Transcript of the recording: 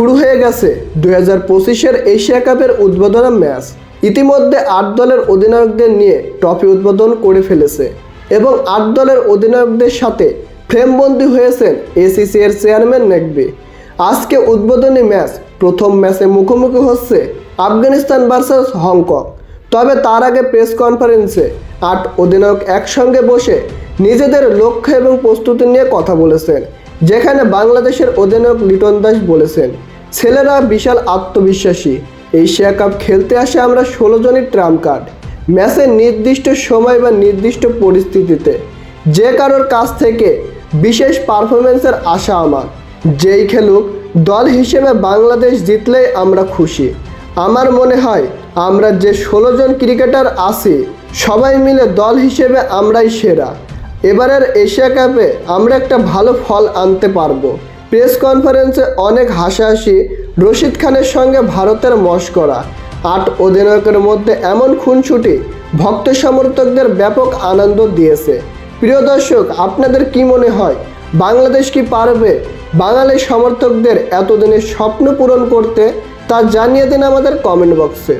শুরু হয়ে গেছে দুই হাজার পঁচিশের এশিয়া কাপের উদ্বোধনী ম্যাচ। ইতিমধ্যে আট দলের অধিনায়কদের নিয়ে ট্রফি উদ্বোধন করে ফেলেছে এবং আট দলের অধিনায়কদের সাথে ফ্রেমবন্দি হয়েছেন এসিসি এর চেয়ারম্যান নেকবি। আজকে উদ্বোধনী ম্যাচ, প্রথম ম্যাচে মুখোমুখি হচ্ছে আফগানিস্তান ভার্সেস হংকং। তবে তার আগে প্রেস কনফারেন্সে আট অধিনায়ক একসঙ্গে বসে নিজেদের লক্ষ্য এবং প্রস্তুতি নিয়ে কথা বলেছেন, যেখানে বাংলাদেশের অধিনায়ক লিটন দাস বলেছেন ছেলেরা বিশাল আত্মবিশ্বাসী। এশিয়া কাপ খেলতে আসে আমরা ষোলো জনই ট্রাম কার্ড ম্যাচের নির্দিষ্ট সময় বা নির্দিষ্ট পরিস্থিতিতে। যে কারোর কাছ থেকে বিশেষ পারফরমেন্সের আশা আমার। যেই খেলুক, দল হিসেবে বাংলাদেশ জিতলেই আমরা খুশি। আমার মনে হয়, আমরা যে ষোলো জন ক্রিকেটার আছি, সবাই মিলে দল হিসেবে আমরাই সেরা। এবারের এশিয়া কাপে আমরা একটা ভালো ফল আনতে পারব। প্রেস কনফারেন্সে অনেক হাসাহাসি, রশিদ খানের সঙ্গে ভারতের মস্করা। আট অধিনায়কের মধ্যে এমন খুনছুটি ভক্ত সমর্থকদের ব্যাপক আনন্দ দিয়েছে। প্রিয় দর্শক, আপনাদের কি মনে হয়, বাংলাদেশ কি পারবে? বাঙালি সমর্থকদের এতদিনের স্বপ্ন পূরণ করতে তা জানিয়ে দিন আমাদের কমেন্ট বক্সে।